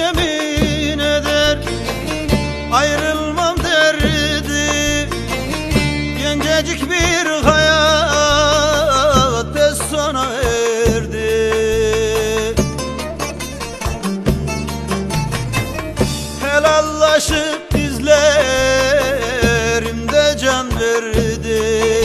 yemin eder Ayrılmam derdi. Gencecik bir hayat tez sona erdi Helallaşıp dizlerimde can verdi.